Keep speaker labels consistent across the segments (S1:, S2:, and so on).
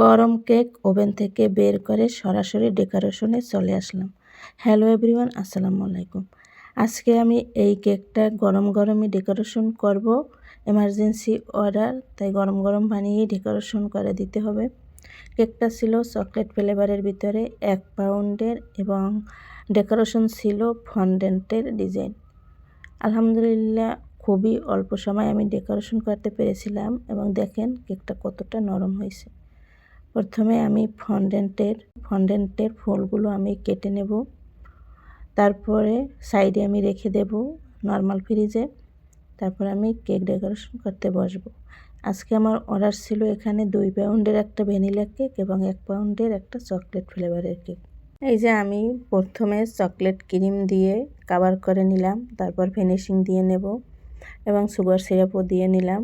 S1: গরম cake oven থেকে বের করে সরাসরি ডেকোরেশনে চলে আসলাম। হ্যালো এভরিওয়ান, আসসালামু আলাইকুম। আজকে আমি এই কেকটা গরম গরমই ডেকোরেশন করব। এমার্জেন্সি অর্ডার, তাই গরম গরম বানিয়ে ডেকোরেশন করে দিতে হবে। কেকটা ছিল চকলেট ফ্লেভারের ভিতরে এক পাউন্ডের এবং ডেকোরেশন ছিল ফন্ডেন্টের ডিজাইন। আলহামদুলিল্লাহ, খুবই অল্প সময় আমি ডেকোরেশন করতে পেরেছিলাম এবং দেখেন কেকটা কতটা নরম হয়েছে। প্রথমে আমি ফন্ডেন্টের ফন্ডেন্টের ফুলগুলো আমি কেটে নেব। তারপরে সাইডে আমি রেখে দেব নর্মাল ফ্রিজে। তারপর আমি কেক ডেকোরেশন করতে বসবো। আজকে আমার অর্ডার ছিল এখানে দুই পাউন্ডের একটা ভ্যানিলা কেক এবং এক পাউন্ডের একটা চকলেট ফ্লেভারের কেক। এই যে আমি প্রথমে চকলেট ক্রিম দিয়ে কাভার করে নিলাম, তারপর ফিনিশিং দিয়ে নেব এবং সুগার সিরাপও দিয়ে নিলাম।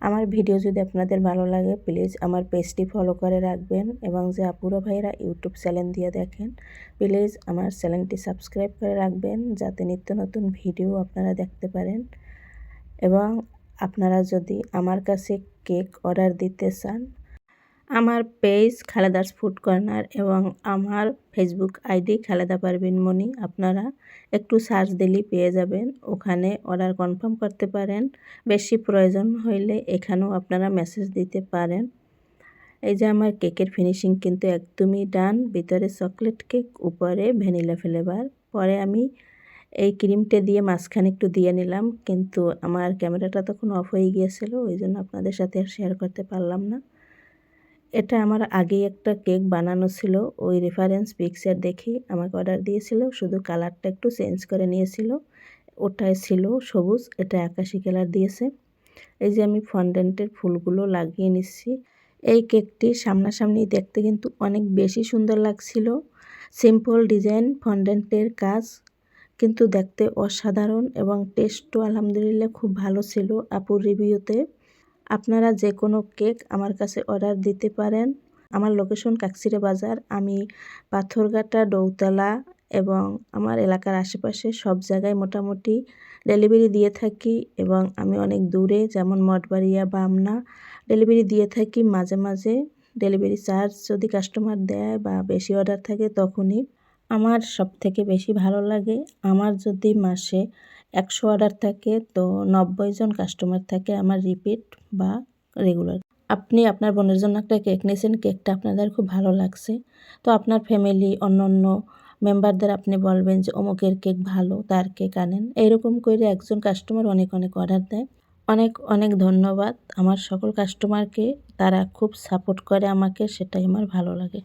S1: আমার ভিডিও যদি আপনাদের ভালো লাগে প্লিজ আমার পেজটি ফলো করে রাখবেন এবং যে আপুরো ভাইরা ইউটিউব চ্যানেল দিয়ে দেখেন প্লিজ আমার চ্যানেলটি সাবস্ক্রাইব করে রাখবেন যাতে নিত্য নতুন ভিডিও আপনারা দেখতে পারেন। এবং আপনারা যদি আমার কাছে কেক অর্ডার দিতে চান আমার পেজ খালেদাস ফুড কর্নার এবং আমার ফেসবুক আইডি খালেদা পারবিন মনি আপনারা একটু সার্চ দিলেই পেয়ে যাবেন। ওখানে অর্ডার কনফার্ম করতে পারেন। বেশি প্রয়োজন হইলে এখানেও আপনারা মেসেজ দিতে পারেন। এই যে আমার কেকের ফিনিশিং কিন্তু একদমই ডান। ভিতরে চকলেট কেক, উপরে ভ্যানিলা ফ্লেভার। পরে আমি এই ক্রিমটা দিয়ে মাঝখানে একটু দিয়ে নিলাম। কিন্তু আমার ক্যামেরাটা তখন অফ হয়ে গিয়েছিল, ওই জন্য আপনাদের সাথে শেয়ার করতে পারলাম না। এটা আমার আগেই একটা কেক বানানো ছিল। ওই রেফারেন্স পিকচার দেখেই আমাকে অর্ডার দিয়েছিল। শুধু কালারটা একটু চেঞ্জ করে নিয়েছিল। ওটাই ছিল সবুজ, এটা আকাশি কালার দিয়েছে। এই যে আমি ফন্ডেন্টের ফুলগুলো লাগিয়ে নিচ্ছি। এই কেকটি সামনাসামনি দেখতে কিন্তু অনেক বেশি সুন্দর লাগছিল। সিম্পল ডিজাইন ফন্ডেন্টের কাজ, কিন্তু দেখতে অসাধারণ এবং টেস্টও আলহামদুলিল্লাহ খুব ভালো ছিল আপুর রিভিউতে আপনারা যে কোনো কেক আমার কাছে অর্ডার দিতে পারেন। আমার লোকেশন কাকসিরা বাজার। আমি পাথরঘাটা ডৌতলা এবং আমার এলাকার আশেপাশে সব জায়গায় মোটামুটি ডেলিভারি দিয়ে থাকি এবং আমি অনেক দূরে, যেমন মঠবাড়িয়া, বামনা, ডেলিভারি দিয়ে থাকি। মাঝে মাঝে ডেলিভারি চার্জ যদি কাস্টমার দেয় বা বেশি অর্ডার থাকে তখনই। আমার সব থেকে বেশি ভালো লাগে। আমার যদি মাসে একশো অর্ডার থাকে, তো নব্বই জন কাস্টমার থাকে আমার রিপিট বা রেগুলার আপনি আপনার বোনের জন্য একটা কেক নিয়েছেন কেকটা আপনাদের খুব ভালো লাগছে। তো আপনার ফ্যামিলি অন্য অন্য মেম্বারদের আপনি বলবেন যে, অমুকের কেক ভালো, তার কেক আনেন। এইরকম করে একজন কাস্টমার অনেক অনেক অর্ডার দেয়। অনেক অনেক ধন্যবাদ। আমার সকল কাস্টমারকে তারা খুব সাপোর্ট করে আমাকে, সেটাই আমার ভালো লাগে।